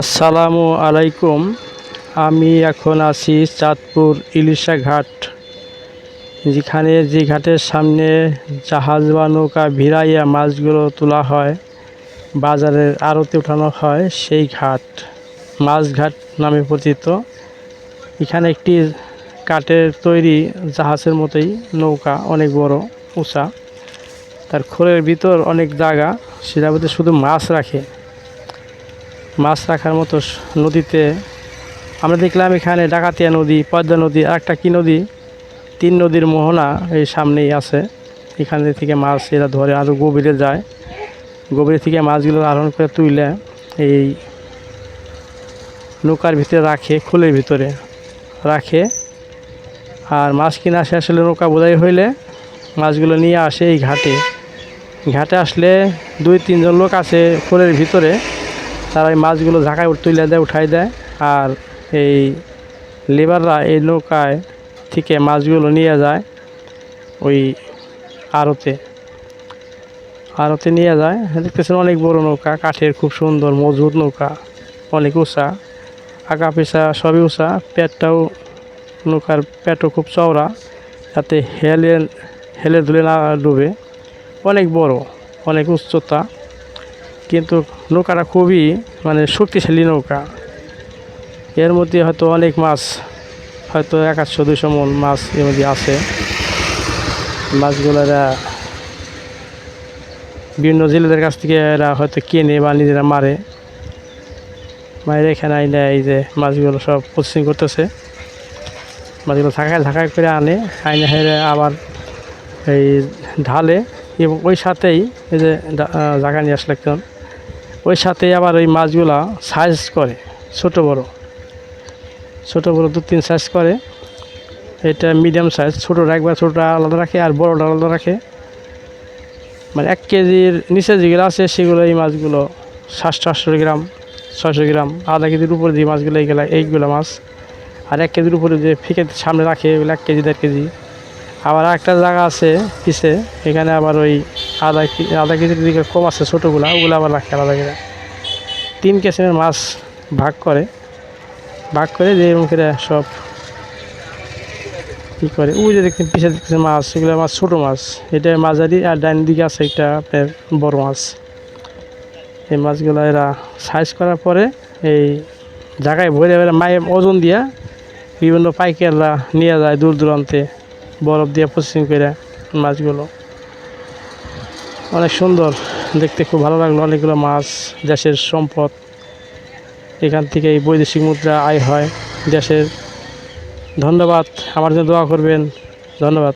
আসসালামু আলাইকুম। আমি এখন আছি চাঁদপুর ইলিশা ঘাট, যেখানে যে ঘাটের সামনে জাহাজ বা নৌকা ভিড়াইয়া মাছগুলো তোলা হয়, বাজারের আড়তে ওঠানো হয় সেই ঘাট মাছঘাট নামে পরিচিত। এখানে একটি কাঠের তৈরি জাহাজের মতোই নৌকা, অনেক বড়, উঁচা। তার খোলের ভিতর অনেক জায়গা মধ্যে শুধু মাছ রাখে। মাছ রাখার মতো নদীতে আমরা দেখলাম এখানে ডাকাতিয়া নদী, পদ্মা নদী, আর একটা কি নদী? তিন নদীর মোহনা এই সামনেই আছে। এখান থেকে মাছ এরা ধরে আরও গভীরে যায়। গভীরে থেকে মাছগুলো আহরণ করে তুলে এই নৌকার ভিতরে রাখে, খোলের ভিতরে রাখে। আর মাছ কিনা আসে আসলে নৌকা বোঝাই হইলে মাছগুলো নিয়ে আসে এই ঘাটে। ঘাটে আসলে দুই তিনজন লোক আছে খোলের ভিতরে। তারা এই মাছগুলো ঝাঁকায় তুলে দেয় উঠাই দেয়। আর এই লেবাররা এই নৌকায় থেকে মাছগুলো নিয়ে যায় ওই আড়তে। আড়তে নিয়ে যায়। দেখতেছেন অনেক বড় নৌকা, কাঠের খুব সুন্দর, মজবুত নৌকা, অনেক উঁচা। আগা পেশা সবই উঁচা, পেটটাও নৌকার পেটও খুব চওড়া, যাতে হেলে হেলে ধুলে না ডুবে। অনেক বড়, অনেক উচ্চতা। কিন্তু নৌকাটা খুবই মানে শক্তিশালী নৌকা। এর মধ্যে হয়তো অনেক মাছ, হয়তো একাশশো দুশো মন মাছ এর মধ্যে আছে। মাছগুলো এরা বিভিন্ন জেলেদের কাছ থেকে এরা হয়তো কেনে বা নিজেরা মারে। মায়ের এখানে আইনে এই যে মাছগুলো সব প্রসেসিং করতেছে। মাছগুলো ঢাকায় ঢাকায় করে আনে, আইনে হেরে আবার এই ঢালে এবং ওই সাথেই এই যে জায়গা নিয়ে আসলে ওই সাথে আবার ওই মাছগুলা সাইজ করে, ছোট বড়। ছোট বড় দু তিন সাইজ করে। এটা মিডিয়াম সাইজ ছোটোটা একবার ছোটোটা আলাদা রাখে আর বড়োটা আলাদা রাখে। মানে এক কেজির নিচে যেগুলো আছে সেগুলো এই মাছগুলো সাতশো আটশো গ্রাম, ছয়শো গ্রাম। আধা কেজির উপরে যে মাছগুলো, এইগুলো এইগুলো মাছ। আর এক কেজির উপরে যে ফিকে সামনে রাখে, এগুলো এক কেজি, দেড় কেজি। আবার একটা জায়গা আছে পিছে, এখানে আবার ওই আধা আধা কেজির দিকে কম আছে ছোটোগুলো, ওগুলো আবার রাখে আলাদা করে। তিন কেসের মাছ ভাগ করে ভাগ করে যে এরকম করে সব কী করে। ওই যে দেখতে পিছিয়ে দেখতেছে মাছ সেগুলো মাছ ছোটো মাছ। এটা মাঝারি আর ডাইন দিকে আছে একটা আপনার বড় মাছ। এই মাছগুলো এরা সাইজ করার পরে এই জায়গায় ভরে ভরে মায়ে ওজন দিয়া বিভিন্ন পাইকাররা নিয়ে যায় দূর দূরান্তে, বরফ দিয়ে প্রসেসিং করে মাছগুলো। অনেক সুন্দর, দেখতে খুব ভালো লাগল। অনেকগুলো মাছ, দেশের সম্পদ। এখান থেকে এই বৈদেশিক মুদ্রা আয় হয় দেশের। ধন্যবাদ, আমার জন্য দোয়া করবেন। ধন্যবাদ।